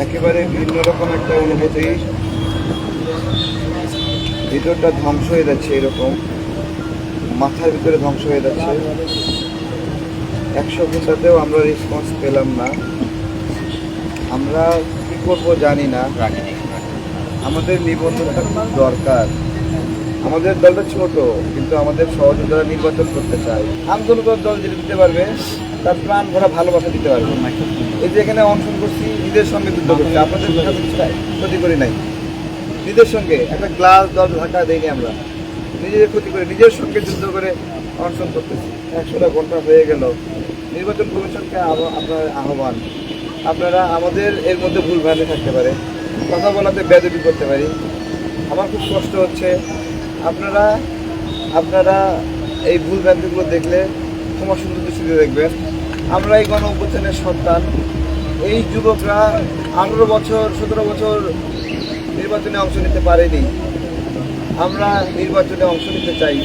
একেবারে ভিন্ন রকম একটা অনুভূতি। ভিতরটা ধ্বংস হয়ে যাচ্ছে এরকম। মাথার ভিতরে ধ্বংস হয়ে যাচ্ছে। একশো ঘন্টাতেও আমরা রেসপন্স পেলাম না। আমরা কি করব জানি না। আমাদের নিবন্ধনটা খুব দরকার। আমাদের দলটা ছোট, কিন্তু আমাদের সহযোগিতা নির্বাচন করতে চায়। আন্দোলন দল যেটা দিতে পারবে, তার প্রাণ ভরা ভালোবাসা দিতে পারবে। এই যে এখানে অংশগ্রহণ করছি, নিজের সঙ্গে যুদ্ধ করছি, আপনাদের ক্ষতি করি নাই। নিজের সঙ্গে, একটা গ্লাস দল ঢাকা দেয়নি আমরা। নিজেদের ক্ষতি করে, নিজের সঙ্গে যুদ্ধ করে অনশন করতেছি। একশোটা ঘণ্টা হয়ে গেল। নির্বাচন কমিশনকে আপনার আহ্বান। আপনারা আমাদের এর মধ্যে ভুল ভ্রান্তি থাকতে পারে। কথা বলাতে বেদবি করতে পারি। আমার খুব কষ্ট হচ্ছে। আপনারা আপনারা এই ভুল ভ্রান্তিগুলো দেখলে তোমার সুন্দর দৃষ্টিতে দেখবেন। আমরা এই গণ অভ্যুত্থানের সন্তান। এই যুবকরা আঠেরো বছর, সতেরো বছর নির্বাচনে অংশ নিতে পারেনি। আমরা নির্বাচনে অংশ নিতে চাই।